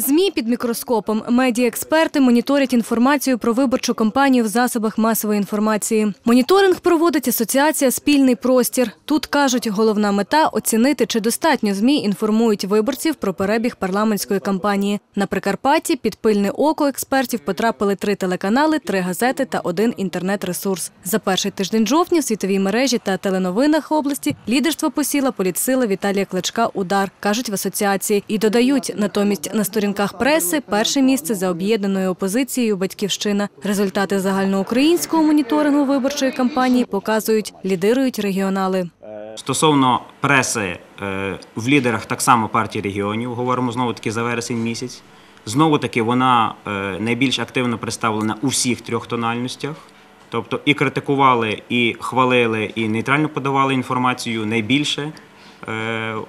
ЗМІ під мікроскопом. Медіаексперти моніторять інформацію про виборчу кампанію в засобах масової інформації. Моніторинг проводить асоціація Спільний простір. Тут кажуть, головна мета оцінити, чи достатньо ЗМІ інформують виборців про перебіг парламентської кампанії. На Прикарпатті під пильне око експертів потрапили три телеканали, три газети та один інтернет-ресурс. За перший тиждень жовтня в світовій мережі та теленовинах області лідерство посіла політсила Віталія Кличка Удар, кажуть в асоціації, і додають натомість на сторінках преси перше місце за об'єднаною опозицією Батьківщина. Результати загальноукраїнського моніторингу виборчої кампанії показують, лідирують регіонали. Стосовно преси е, в лідерах так само партії регіонів, говоримо знову таки за вересень місяць. Знову таки вона е, найбільш активно представлена у всіх трьох тональностях. Тобто і критикували, і хвалили, і нейтрально подавали інформацію найбільше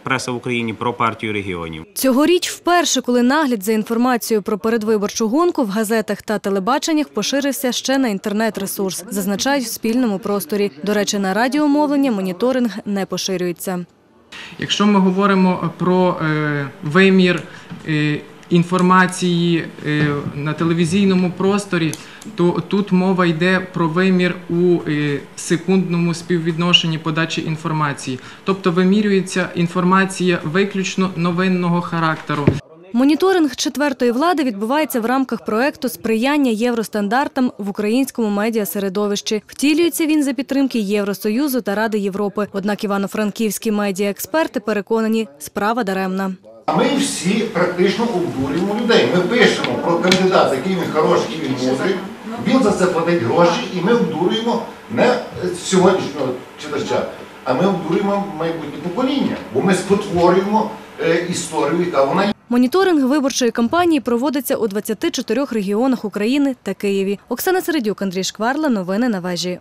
преса в Україні про партію регіонів. Цьогоріч вперше, коли нагляд за інформацією про передвиборчу гонку в газетах та телебаченнях поширився ще на інтернет-ресурс, зазначають в спільному просторі. До речі, на радіомовлення моніторинг не поширюється. Якщо ми говоримо про е, вимір е, інформації е, на телевізійному просторі, то тут мова йде про вимір у е, секундному співвідношенні подачі інформації. Тобто вимірюється інформація виключно новинного характеру. Моніторинг четвертої влади відбувається в рамках проекту сприяння євростандартам в українському медіасередовищі. Втілюється він за підтримки Євросоюзу та Ради Європи. Однак івано-франківські медіаексперти переконані, справа даремна. А ми всі практично обдурюємо людей. Ми пишемо про кандидата, який він хороший, який він мудрий. Він за це платить гроші, і ми обдурюємо не сьогоднішнього читача, а ми обдурюємо майбутнє покоління, бо ми спотворюємо е, історію, яка вона є. Моніторинг виборчої кампанії проводиться у 24 регіонах України та Києві. Оксана Середюк, Андрій Шкварла. Новини на вежі.